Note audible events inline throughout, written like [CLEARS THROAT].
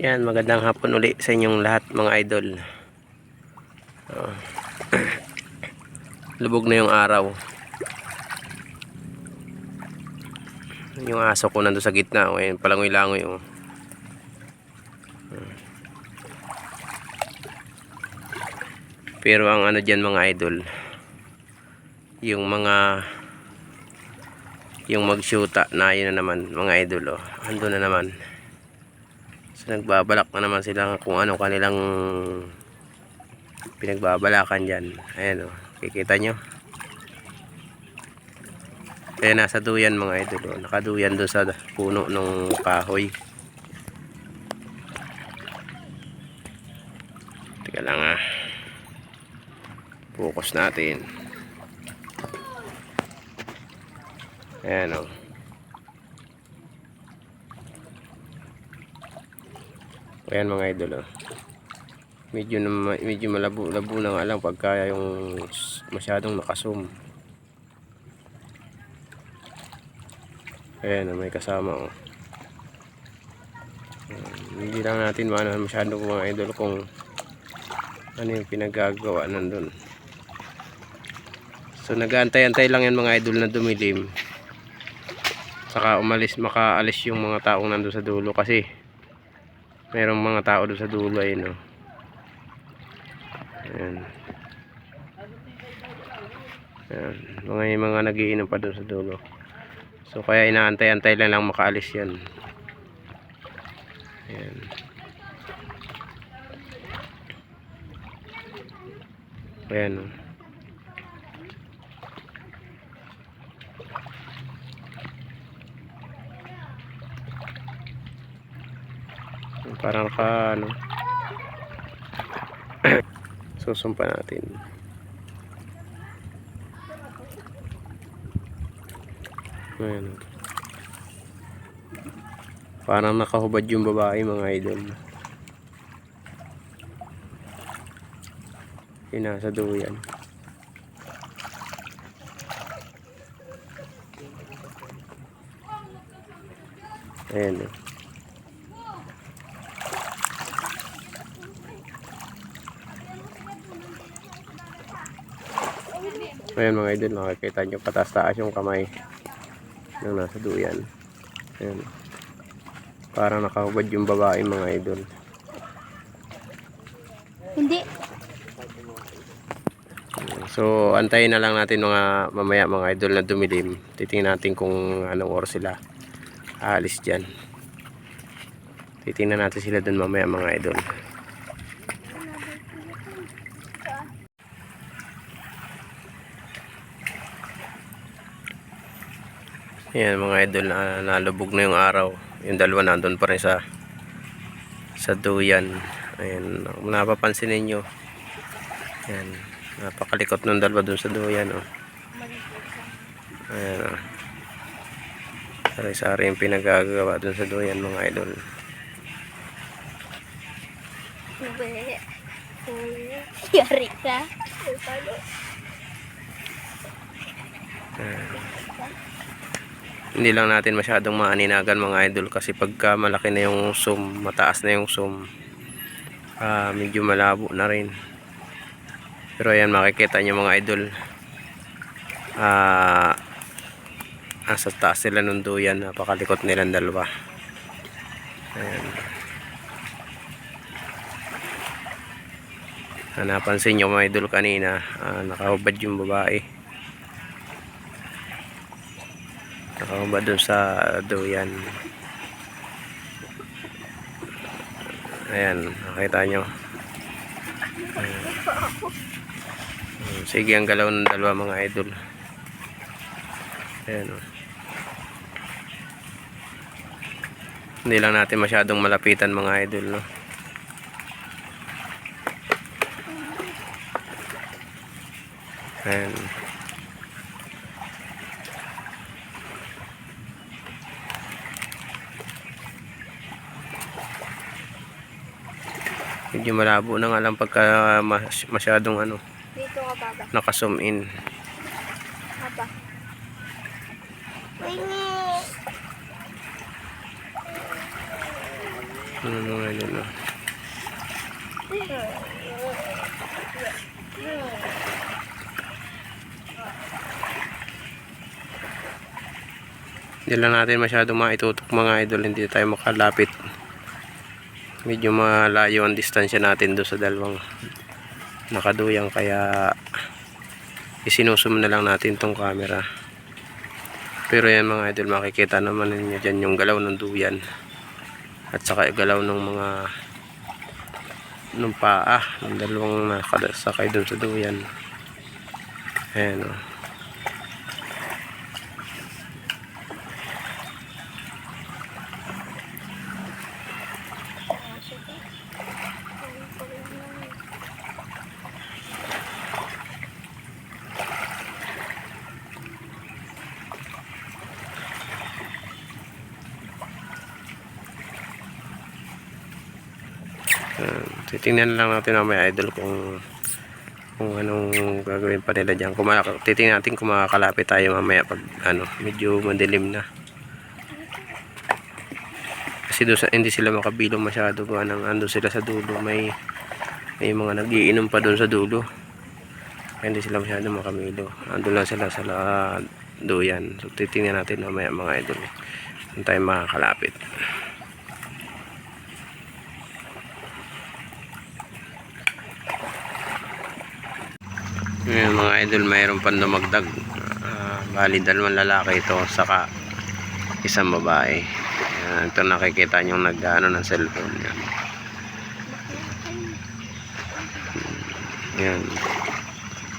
Yan, magandang hapon uli sa inyong lahat mga idol. Oh. [CLEARS THROAT] Lubog na yung araw. Yung aso ko nandun sa gitna. Oh, Ayan, palangoy-langoy. Oh. Pero ang ano dyan mga idol, yung mga yung magsyuta na yun na naman mga idol oh. Ando na naman. So nagbabalak na naman sila kung ano kanilang pinagbabalakan dyan. Ayan o. Kikita nyo. Kaya nasa duyan mga idol. O. Nakaduyan doon sa puno ng kahoy. Teka lang ah. Focus natin. Ayan o. Ayan mga idol oh. Medyo na, medyo malabo labo na nga lang pagka yung masyadong nakasum. Ayan oh, may kasama oh. Ayan, hindi lang natin maano masyado mga idol kung ano yung pinagagawa nandun. So nag-aantay-antay lang yan mga idol na dumilim. Saka umalis, makaalis yung mga taong nandun sa dulo kasi merong mga tao doon sa dulo ay no. Ayan. Ayan. Mga yung mga nagiinom pa doon sa dulo. So kaya inaantay-antay lang lang makaalis yan. Ayan. Ayan o. Parang ka ano. [CLEARS THROAT] Susumpa natin. Ayan. Parang nakahubad yung babae mga idol. Yung nasa duyan. Ayan o. Ayan mga idol, nakikita nyo patas-taas yung kamay ng nasa duyan. Ayan. Parang nakahubad yung babae mga idol. Hindi. So, antayin na lang natin mga mamaya mga idol na dumilim. Titingnan natin kung anong oras sila aalis dyan. Titingnan natin sila dun mamaya mga idol. Yan mga idol na nalubog na yung araw. Yung dalawa nandun pa rin sa sa duyan. Ayan, kung napapansin ninyo. Yan, napakalikot ng dalawa dun sa duyan. Oh. Ayan, oh. Sari-sari yung pinagagawa dun sa duyan mga idol. Yari ka. Hindi lang natin masyadong maaninagan mga idol kasi pagka malaki na yung zoom mataas na yung zoom ah, medyo malabo na rin. Pero ayan makikita nyo mga idol ah nasa taas sila ng duyan napakalikot nilang dalawa. Ayan. Ah, napansin nyo mga idol kanina ah, nakahubad yung babae Nakakamba dun sa duyan. Ayan, nakita nyo. Sige ang galaw ng dalawa mga idol. Ayan o. Hindi lang natin masyadong malapitan mga idol no. Ayan. Medyo malabo na nga lang pagka mas- masyadong ano, Dito ka baba. naka-zoom in. Baba. Wingi. Ano mga idol oh. Hindi lang natin masyadong maitutok mga idol, hindi tayo makalapit. Medyo malayo ang distansya natin doon sa dalawang nakaduyang kaya isinusum na lang natin tong camera. Pero yan mga idol, makikita naman ninyo dyan yung galaw ng duyan. At saka galaw ng mga ng paa ng dalawang nakasakay doon sa duyan. Ayan oh. o. Uh, titingnan lang natin na may idol kung kung anong gagawin pa nila dyan. Kung titingnan natin kung makakalapit tayo mamaya pag ano, medyo madilim na. Kasi doon sa, hindi sila makabilong masyado anong ando sila sa dulo. May may mga nagiinom pa doon sa dulo. Kaya hindi sila masyado makamilo. Ando lang sila sa duyan. So titingnan natin mamaya mga idol. Kung tayo makakalapit. Ngayon mga idol, mayroon pa dumagdag. Ah, bali dalawang lalaki ito, saka isang babae. Ayan, ito nakikita nyo nag-ano ng cellphone. Yan. Yan.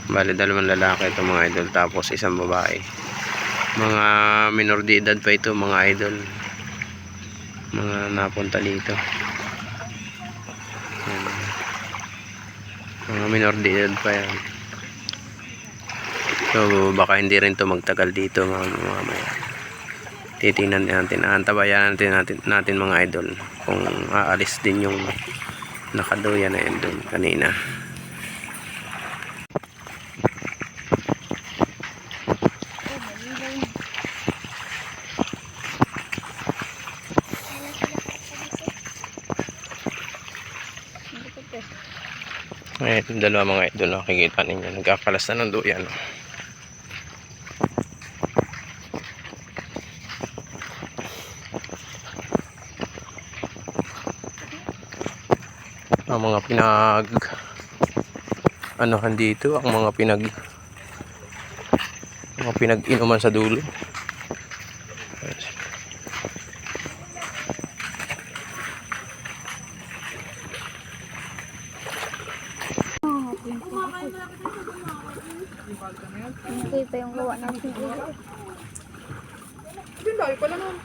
Bali dalawang lalaki ito mga idol, tapos isang babae. Mga minor de edad pa ito mga idol. Mga napunta dito. Yan. Mga minor de edad pa yan. So baka hindi rin to magtagal dito mga mamaya. Titingnan natin, aantabayan natin, natin natin mga idol kung aalis din yung nakaduya na yun doon kanina. Yung dalawa mga idol nakikita ninyo nagkakalas na ng duyan. Ang mga pinag anuhan dito ang mga pinag mga pinag-inuman sa dulo Hindi pa yung gawa natin. Hindi, dahil pala nun.